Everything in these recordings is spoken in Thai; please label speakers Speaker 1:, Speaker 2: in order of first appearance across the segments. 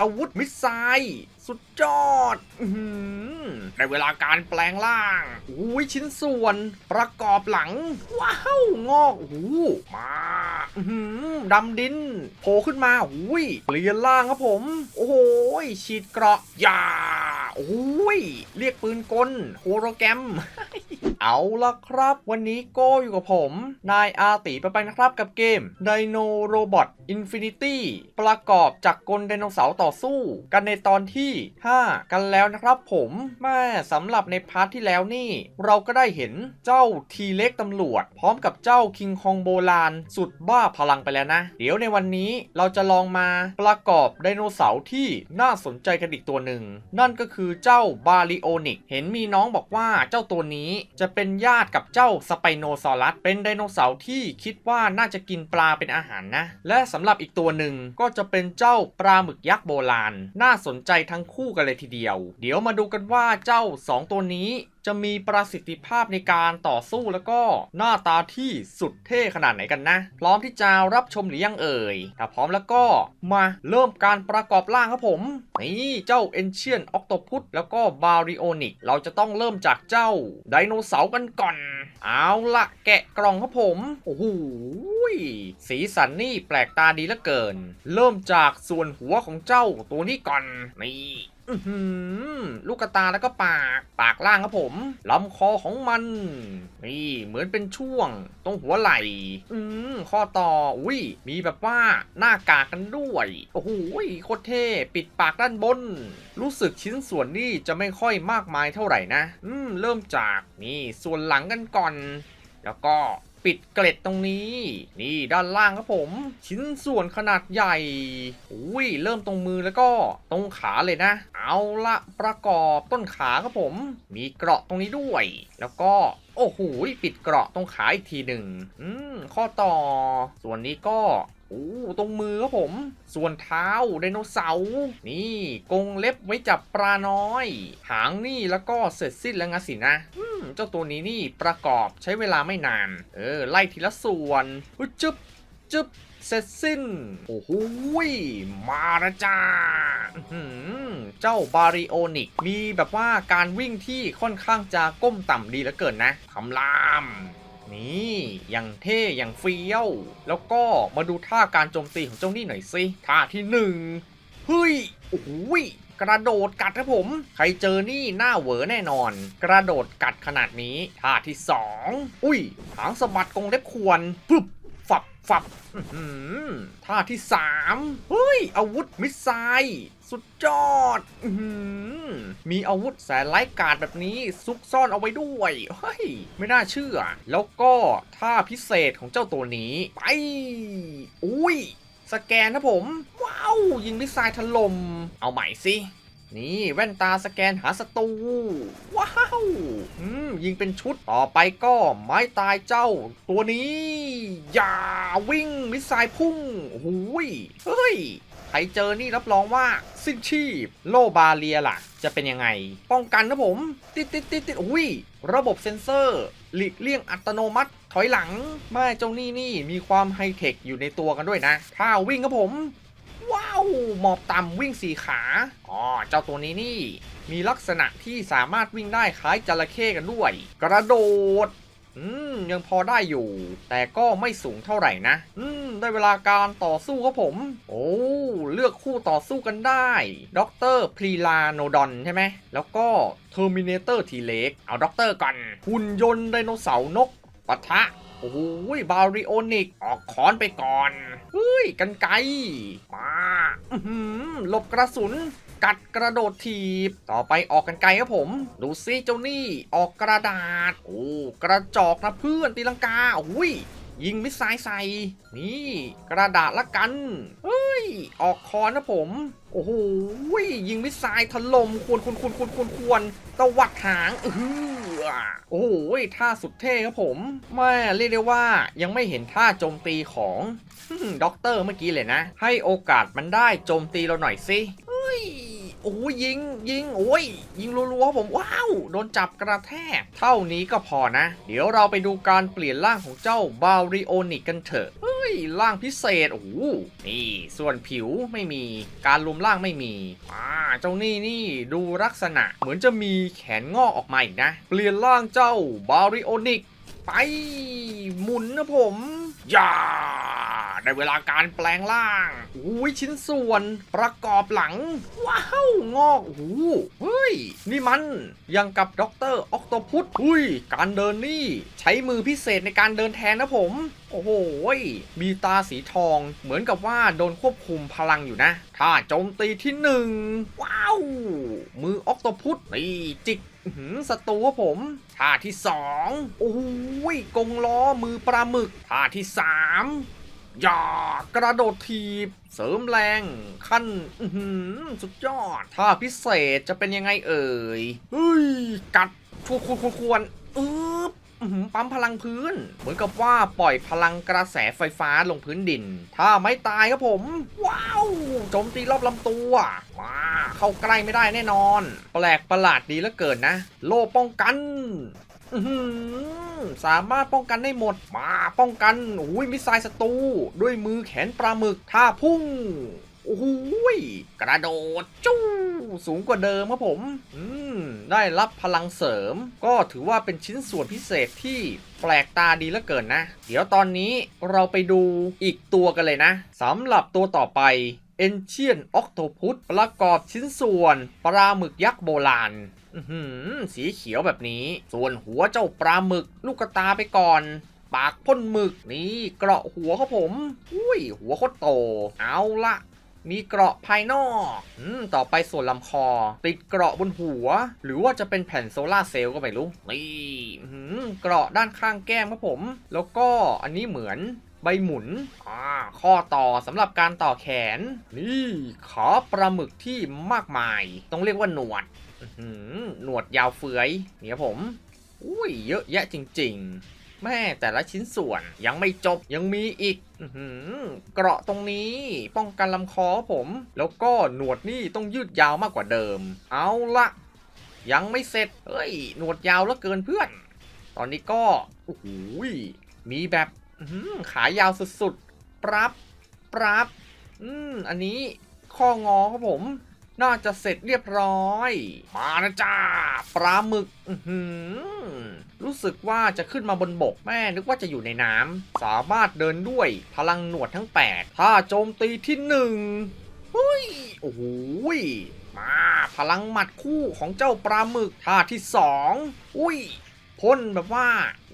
Speaker 1: อาวุธมิสไซล์สุดยอดอในเวลาการแปลงร่างอุ้ยชิ้นส่วนประกอบหลัง ว้าว งอกโอ้โหมาดำดินโผล่ขึ้นมาอุ้ยเปลี่ยนร่างครับผม โอ้โหฉีดเกราะยาโอ้ยเรียกปืนกลโฮโลแกรมเอาละครับ วันนี้โก้อยู่กับผม นายอาติไปไปนะครับกับเกม Dino Robot Infinity ประกอบจากกลไดโนเสาร์ต่อสู้ กันในตอนที่ 5 กันแล้วนะครับผมแม่สำหรับในพาร์ทที่แล้วนี่ เราก็ได้เห็นเจ้าทีเล็กตำรวจ พร้อมกับเจ้าคิงคองโบราณ สุดบ้าพลังไปแล้วนะ เดี๋ยวในวันนี้เราจะลองมาประกอบไดโนเสาร์ที่น่าสนใจกันอีกตัวหนึ่ง นั่นก็คือเจ้าบาริโอนิก เห็นมีน้องบอกว่าเจ้าตัวนี้จะเป็นญาติกับเจ้าสไปโนซอรัส เป็นไดโนเสาร์ที่คิดว่าน่าจะกินปลาเป็นอาหารนะ และสำหรับอีกตัวหนึ่งก็จะเป็นเจ้าปลาหมึกยักษ์โบราณ น่าสนใจทั้งคู่กันเลยทีเดียว เดี๋ยวมาดูกันว่าเจ้าสองตัวนี้จะมีประสิทธิภาพในการต่อสู้แล้วก็หน้าตาที่สุดเท่ขนาดไหนกันนะ พร้อมที่จะรับชมหรือยังเอ่ย ถ้าพร้อมแล้วก็มาเริ่มการประกอบร่างครับผม นี่เจ้า Ancient Octopus แล้วก็ Baryonyx เราจะต้องเริ่มจากเจ้าไดโนเสาร์กันก่อน เอาละแกะกล่องครับผม โอ้โหสีสันนี่แปลกตาดีเหลือเกิน เริ่มจากส่วนหัวของเจ้าตัวนี้ก่อน นี่ ลูกตาแล้วก็ปาก ปากล่างครับผมลำคอของมัน นี่เหมือนเป็นช่วง ตรงหัวไหล่ อืมข้อต่อ อุ้ย มีแบบว่าหน้ากากกันด้วย โอ้โหโคตรเท่ ปิดปากด้านบน รู้สึกชิ้นส่วนนี่จะไม่ค่อยมากมายเท่าไหร่นะ อืม เริ่มจากนี่ส่วนหลังกันก่อน แล้วก็ ปิดเกล็ดตรงนี้ นี่ด้านล่างครับผม ชิ้นส่วนขนาดใหญ่อุ้ยเริ่มตรงมือแล้วก็ตรงขาเลยนะ เอาละประกอบต้นขาครับผม มีเกราะตรงนี้ด้วย แล้วก็โอ้โหปิดเกราะตรงขาอีกทีหนึ่งอืมข้อต่อ ส่วนนี้ก็ โอ้ตรงมือครับผม ส่วนเท้าไดโนเสาร์นี่กรงเล็บไว้จับปลาน้อย หางนี่แล้วก็เสร็จสิ้นแล้วงั้นสินะอืมเจ้าตัวนี้นี่ประกอบใช้เวลาไม่นาน เออ ไล่ทีละส่วนอุ๊ยจึ๊บจึ๊บเสร็จสิ้น โอ้โหมาละจ้าเจ้าบาริโอนิก มีแบบว่าการวิ่งที่ค่อนข้างจะก้มต่ำดีเหลือเกินนะคำราม นี่อย่างเท่อย่างเฟี้ยว แล้วก็มาดูท่าการโจมตีของเจ้านี่หน่อยสิท่าที่หนึ่งเฮ้ยโอ้โหยกระโดดกัดครับผม ใครเจอนี่หน้าเหวอแน่นอน กระโดดกัดขนาดนี้ท่าที่สองอุ้ยหางสะบัดกรงเล็บควรปึ๊บฝับฝับท่าที่สามเฮ้ยอาวุธมิสไซล์ สุดยอดอมีอาวุธแสนไร้กาดแบบนี้ซุกซ่อนเอาไว้ด้วยเฮ้ยไม่น่าเชื่อ แล้วก็ท่าพิเศษของเจ้าตัวนี้ ไป อุ้ย สแกนนะผม ว้าว ยิงมิสไซล์ถล่มเอาใหม่สินี่แว่นตาสแกนหาศัตรูว้าวยิงเป็นชุดต่อไปก็ไม้ตายเจ้า ตัวนี้ อย่าวิ่งมิสไซล์พุ่งโอ้ยเฮ้ย ใครเจอนี่รับรองว่าสิ้นชีพ โลบาเลียล่ะ จะเป็นยังไง ป้องกันนะผม ติดติดติดติดอุ้ย ระบบเซ็นเซอร์ หลีกเลี่ยงอัตโนมัติ ถอยหลังแม่เจ้านี่นี่มีความไฮเทคอยู่ในตัวกันด้วยนะ ถ้าวิ่งครับผม ว้าว หมอบต่ำวิ่งสี่ขาอ๋อเจ้าตัวนี้นี่ มีลักษณะที่สามารถวิ่งได้คล้ายจระเข้กันด้วย กระโดด อืม ยังพอได้อยู่ แต่ก็ไม่สูงเท่าไหร่นะ อืม ได้เวลาการต่อสู้ครับผม โอ้ เลือกคู่ต่อสู้กันได้ด็อกเตอร์พรีลาโนดอนใช่ไหม แล้วก็เทอร์มินเตอร์ทีเล็ก เอาด็อกเตอร์ก่อน หุ่นยนต์ไดโนเสาร์นกปะทะโอ้โหบาริโอนิก ออกคอนไปก่อนเฮ้ย กันไกลมาหลบกระสุน กัดกระโดดถีบ ต่อไปออกกันไกลครับผม ดูซิเจ้านี่ออกกระดาษ โอ้กระจอกนะเพื่อนตีลังกาอุ้ยยิงมิสไซล์ใส่ นี่ กระดาษละกัน เฮ้ย ออกคอนนะผม โอ้โห ยิงมิสไซล์ถล่มควรควรควรควรควรควรตวัดหางเออโอ้โหท่าสุดเท่ครับผมแม่เรียกได้ว่ายังไม่เห็นท่าโจมตีของด็อกเตอร์เมื่อกี้เลยนะ ให้โอกาสมันได้โจมตีเราหน่อยสิ ยโอ้ยยิงยิงโอ้ยยิงรัวๆผมว้าวโดนจับกระแทก เท่านี้ก็พอนะ เดี๋ยวเราไปดูการเปลี่ยนร่างของเจ้าบาริโอนิกกันเถอะเฮ้ยยร่างพิเศษโอ้โหนี่ ส่วนผิวไม่มีการรวมร่างไม่มีอ่าเจ้านี่นี่ดูลักษณะเหมือนจะมีแขนงอกออกมาอีกนะ เปลี่ยนร่างเจ้าบาริโอนิกไปหมุนนะผมอย่า ได้เวลาการแปลงร่างอุ้ยชิ้นส่วนประกอบหลัง ว้าว งอกโอ้เฮ้ย นี่มันยังกับด็อกเตอร์ออกโตพุทอุ้ย การเดินนี่ ใช้มือพิเศษในการเดินแทนนะผม โอ้โหยมีตาสีทองเหมือนกับว่าโดนควบคุมพลังอยู่นะ ถ้าโจมตีที่หนึ่งว้าว มือออกโตพุทนี่จิกหือศัตรูครับผมท่าที่สองโอ้ยกงล้อมือปลาหมึกท่าที่สาม อย่ากระโดดถีบ เสริมแรงขั้นสุดยอดท่าพิเศษจะเป็นยังไงเอ่ยเฮ้ย กัดควรควรควรอึ๊บหือปั๊มพลังพื้น เหมือนกับว่าปล่อยพลังกระแสไฟฟ้าลงพื้นดิน ถ้าไม่ตายครับผม ว้าวโจมตีรอบลำตัวว้าเข้าใกล้ไม่ได้แน่นอน แปลกประหลาดดีเหลือเกินนะ โล่ป้องกัน สามารถป้องกันได้หมด มาป้องกันอุ้ยมิสไซล์ศัตรูด้วยมือแขนปลาหมึกท่าพุ่งโอ้โหยกระโดดจู้สูงกว่าเดิมครับผม อืม ได้รับพลังเสริม ก็ถือว่าเป็นชิ้นส่วนพิเศษที่แปลกตาดีเหลือเกินนะ เดี๋ยวตอนนี้เราไปดูอีกตัวกันเลยนะสำหรับตัวต่อไป e n c i e n Octopus ประกอบชิ้นส่วนปลาหมึกยักษ์โบราณ สีเขียวแบบนี้ ส่วนหัวเจ้าปลาหมึก ลูกกระตาไปก่อน ปากพ่นหมึกนี่เกราะหัวครับผม อุ้ย หัวโคตรโต เอาละมีเกราะภายนอกอืมต่อไปส่วนลำคอ ติดเกราะบนหัว หรือว่าจะเป็นแผ่นโซลาเซลล์ก็ไม่รู้ นี่เกราะด้านข้างแก้มครับผม แล้วก็อันนี้เหมือนใบหมุน อ่า ข้อต่อสำหรับการต่อแขน นี่ ขาปลาหมึกที่มากมาย ต้องเรียกว่าหนวด หนวดยาวเฟือยเนี่ยผม อุ้ยเยอะแยะจริง ๆ แม่แต่ละชิ้นส่วนยังไม่จบยังมีอีกอื้อหือเกราะตรงนี้ป้องกันลำคอผม แล้วก็หนวดนี่ต้องยืดยาวมากกว่าเดิม เอาละยังไม่เสร็จ เฮ้ย หนวดยาวเหลือเกินเพื่อน ตอนนี้ก็โอ้โหยมีแบบหือขายาวสุดๆ ปรับ ปรับ อืม อันนี้ข้องอครับผม น่าจะเสร็จเรียบร้อย มานะจ้าปลาหมึกรู้สึกว่าจะขึ้นมาบนบกแม่นึกว่าจะอยู่ในน้ำสามารถเดินด้วยพลังหนวดทั้ง 8 ถ้าโจมตีที่หนึ่งเฮ้ยโอ้โหมาพลังหมัดคู่ของเจ้าปลาหมึกท่าที่สองอุ้ยพ่นแบบว่า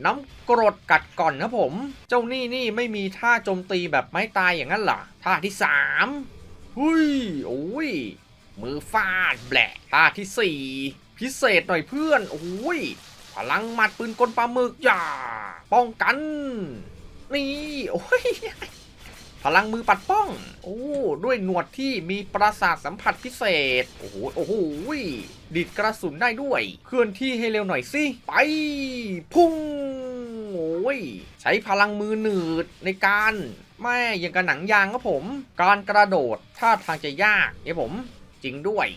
Speaker 1: น้ำกรดกัดก่อนครับผม เจ้านี่นี่ไม่มีท่าโจมตีแบบไม้ตายอย่างนั้นหรอท่าที่สามหุยโอ้ย มือฟาดแบละท่าที่สี่พิเศษหน่อยเพื่อน โอ้ย พลังหมัดปืนกลปลาหมึกอย่า ป้องกัน นี่ โอ้ย พลังมือปัดป้อง โอ้ ด้วยหนวดที่มีประสาทสัมผัสพิเศษ โอ้โห โอ้โห ดิดกระสุนได้ด้วย เคลื่อนที่ให้เร็วหน่อยสิ ไป พุ่ง โอ้ย ใช้พลังมือหนืดในการแม่ยังกับหนังยางครับผม การกระโดดท่าทางจะยากเนี่ยผม จริงด้วย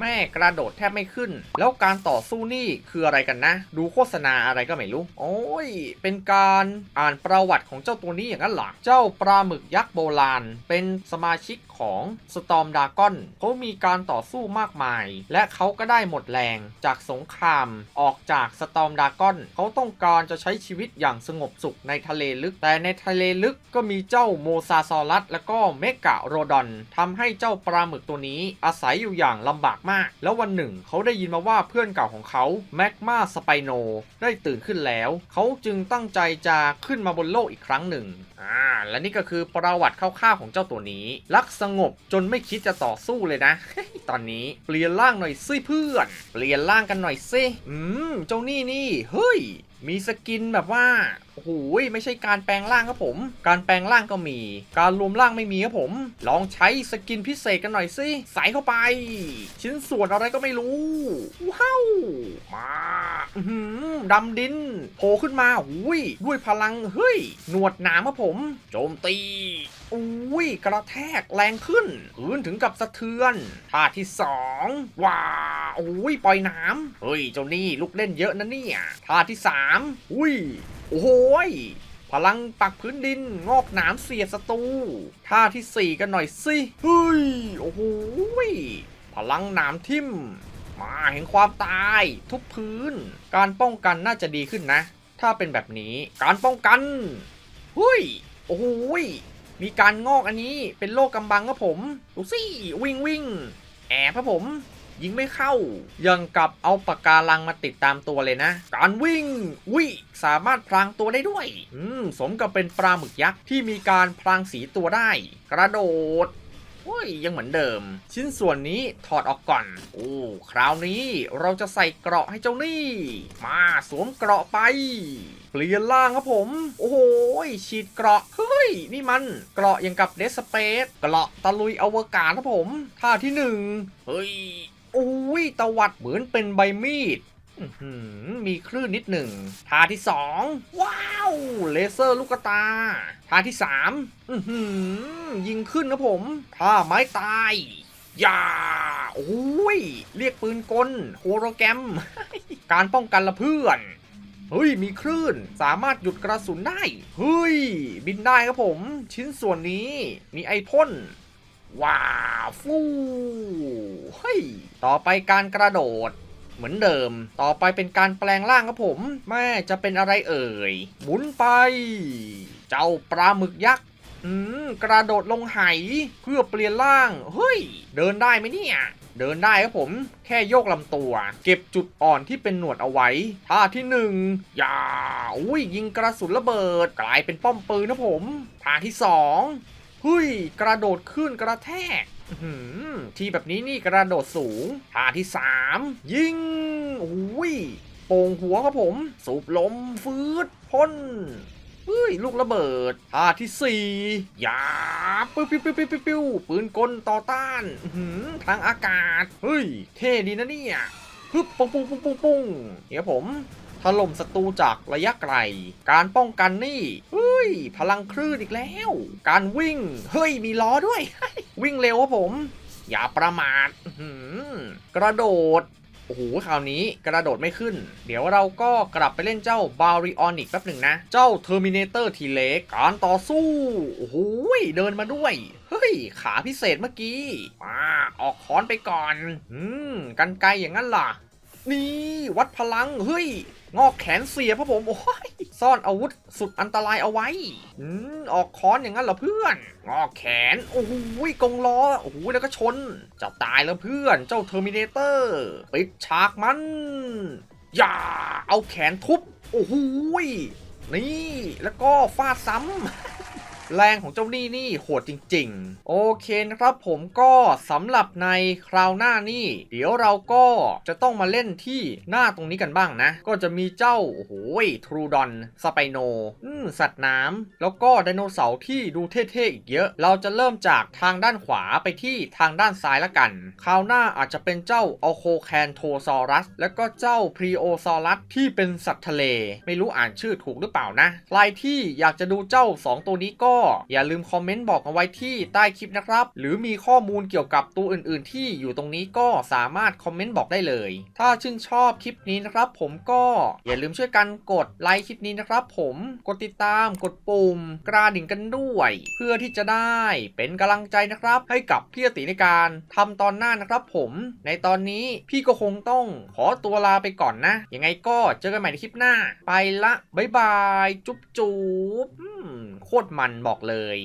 Speaker 1: แม่กระโดดแทบไม่ขึ้น แล้วการต่อสู้นี่คืออะไรกันนะ ดูโฆษณาอะไรก็ไม่รู้ โอ้ย เป็นการอ่านประวัติของเจ้าตัวนี้อย่างนั้นหรอเจ้าปลาหมึกยักษ์โบราณ เป็นสมาชิกของสตอมดากอนเขามีการต่อสู้มากมาย และเขาก็ได้หมดแรงจากสงครามออกจากสตอมดากอนเขาต้องการจะใช้ชีวิตอย่างสงบสุขในทะเลลึก แต่ในทะเลลึกก็มีเจ้าโมซาซอรัสและก็เมกะโรดอนทำให้เจ้าปลาหมึกตัวนี้อาศัยอยู่อย่างลำบากมาก แล้ววันหนึ่งเขาได้ยินมาว่าเพื่อนเก่าของเขาแมกมาสไปโนได้ตื่นขึ้นแล้ว เขาจึงตั้งใจจะขึ้นมาบนโลกอีกครั้งหนึ่งอ่า และนี่ก็คือประวัติคร่าวๆของเจ้าตัวนี้ รักสงบจนไม่คิดจะต่อสู้เลยนะ ตอนนี้เปลี่ยนร่างหน่อยซิเพื่อน เปลี่ยนร่างกันหน่อยซิอืมเจ้านี่นี่เฮ้ย มีสกินแบบว่าโอ้โหไม่ใช่การแปลงร่างครับผม การแปลงร่างก็มี การรวมร่างไม่มีครับผม ลองใช้สกินพิเศษกันหน่อยสิใส่เข้าไป ชิ้นส่วนอะไรก็ไม่รู้ว้าวมาอื้อหือดำดินโผล่ขึ้นมาอุ้ยด้วยพลังเฮ้ยหนวดหนามครับผม โจมตีอุ้ยกระแทกแรงขึ้นพื้นถึงกับสะเทือนท่าที่สองว้าอุ้ยปล่อยน้ำเฮ้ยเจ้านี่ลูกเล่นเยอะนะเนี่ยท่าที่สามอุ้ย อ้โหยพลังปักพื้นดินงอกหนามเสียศัตรูท่าที่ 4 กันหน่อยสิเฮ้ยโอ้โหยพลังหนามทิ่ม มาแห่งความตาย ทุบพื้น การป้องกันน่าจะดีขึ้นนะ ถ้าเป็นแบบนี้การป้องกันเฮ้ยโอ้โหยมีการงอกอันนี้เป็นโรคกำบังครับผมดูสิวิ่งวิ่งแอบครับผม ยิงไม่เข้า ยังกับเอาปากกาลังมาติดตามตัวเลยนะ การวิ่งวิสามารถพลางตัวได้ด้วย อืม สมกับเป็นปลาหมึกยักษ์ที่มีการพลางสีตัวได้ กระโดดโอ้ยยังเหมือนเดิม ชิ้นส่วนนี้ถอดออกก่อน โอ้คราวนี้เราจะใส่เกราะให้เจ้านี่ มาสวมเกราะไป เปลี่ยนร่างครับผม โอ้โหฉีดเกราะเฮ้ยนี่มันเกราะย่างกับเดสเปซเกราะตะลุยอวกาศครับผมท่าที่หนึ่งเฮ้ย อ้ยตวัดเหมือนเป็นใบมีดมีคลื่นนิดหนึ่งท่าที่สองว้าว เลเซอร์ลูกตาท่าที่สามยิงขึ้นนะผมท่าไม้ตายอย่าโอ้ย เรียกปืนกลโฮโรแกรม การป้องกันละเพื่อน เฮ้ย มีคลื่น สามารถหยุดกระสุนได้ เฮ้ย บินได้ครับผม ชิ้นส่วนนี้ มีไอพ่น ว้าวฟูเฮ้ยต่อไปการกระโดดเหมือนเดิม ต่อไปเป็นการแปลงร่างครับผม แม่จะเป็นอะไรเอ่ย หมุนไป เจ้าปลาหมึกยักษ์อืมกระโดดลงไหเพื่อเปลี่ยนร่าง เฮ้ย เดินได้ไหมเนี่ย เดินได้ครับผม แค่โยกลำตัว เก็บจุดอ่อนที่เป็นหนวดเอาไว้ ท่าที่หนึ่งอย่าอุ้ยยิงกระสุนระเบิด กลายเป็นป้อมปืนนะผม ท่าที่สองเฮ้ย กระโดดขึ้นกระแทกทีแบบนี้นี่กระโดดสูงท่าที่สามยิงอุ้ยโป่งหัวครับผม สูบลมฟืดพ่นเฮ้ยลูกระเบิดท่าที่สี่ยาปิ้วปิ้วปิ้วปิ้วปิ้วปิ้วปืนกลต่อต้านทางอากาศ เฮ้ย เท่ดีนะเนี่ยฮึบปุ้งปุ้งปุ้งปุ้งปุ้งเดี๋ยวผมถล่มศัตรูจากระยะไกล การป้องกันนี่เย พลังคลื่นอีกแล้ว การวิ่ง เฮ้ย มีล้อด้วย วิ่งเร็วครับผม อย่าประมาทกระโดด โอ้โห คราวนี้กระโดดไม่ขึ้น เดี๋ยวเราก็กลับไปเล่นเจ้าบาริออนิกแป๊บหนึ่งนะ เจ้าเทอร์มินเตอร์ทีเล็กการต่อสู้ โอ้โห เดินมาด้วย เฮ้ย ขาพิเศษเมื่อกี้มาออกค้อนไปก่อน อืม กันไกลอย่างนั้นล่ะ นี่ วัดพลัง เฮ้ย งอกแขนเสียพระผมโอ้ยซ่อนอาวุธสุดอันตรายเอาไว้อืมออกค้อนอย่างนั้นเหรอเพื่อน งอกแขนโอ้โหกงล้อโอ้โหแล้วก็ชนจะตายแล้วเพื่อนเจ้าเทอร์มินเตอร์ปิดฉากมันอย่าเอาแขนทุบโอ้โหนี่ แล้วก็ฟาดซ้ำ แรงของเจ้านี่นี่โหดจริง ๆ โอเคนะครับผมก็สำหรับในคราวหน้านี่ เดี๋ยวเราก็จะต้องมาเล่นที่หน้าตรงนี้กันบ้างนะ ก็จะมีเจ้า โอ้โหทรูดอนสไปโนสัตว์น้ำแล้วก็ไดโนเสาร์ที่ดูเท่ๆอีกเยอะ เราจะเริ่มจากทางด้านขวาไปที่ทางด้านซ้ายละกัน คราวหน้าอาจจะเป็นเจ้าอโคแคนโทซอรัส แล้วก็เจ้าพรีโอซอรัสที่เป็นสัตว์ทะเล ไม่รู้อ่านชื่อถูกหรือเปล่านะใครที่อยากจะดูเจ้า 2 ตัวนี้ก็อย่าลืมคอมเมนต์บอกเอาไว้ที่ใต้คลิปนะครับ หรือมีข้อมูลเกี่ยวกับตัวอื่นๆ ที่อยู่ตรงนี้ก็สามารถคอมเมนต์บอกได้เลย ถ้าชื่นชอบคลิปนี้นะครับ ผมก็อย่าลืมช่วยกันกดไลค์คลิปนี้นะครับผมกดติดตามกดปุ่ม กระดิ่งกันด้วย เพื่อที่จะได้เป็นกำลังใจนะครับ ให้กับพี่อติในการทำตอนหน้านะครับ ผมในตอนนี้พี่ก็คงต้องขอตัวลาไปก่อนนะยังไงก็เจอกันใหม่ในคลิปหน้า ไปละบ๊ายบาย จุ๊บจุ๊บ โคตรมันบอกเลย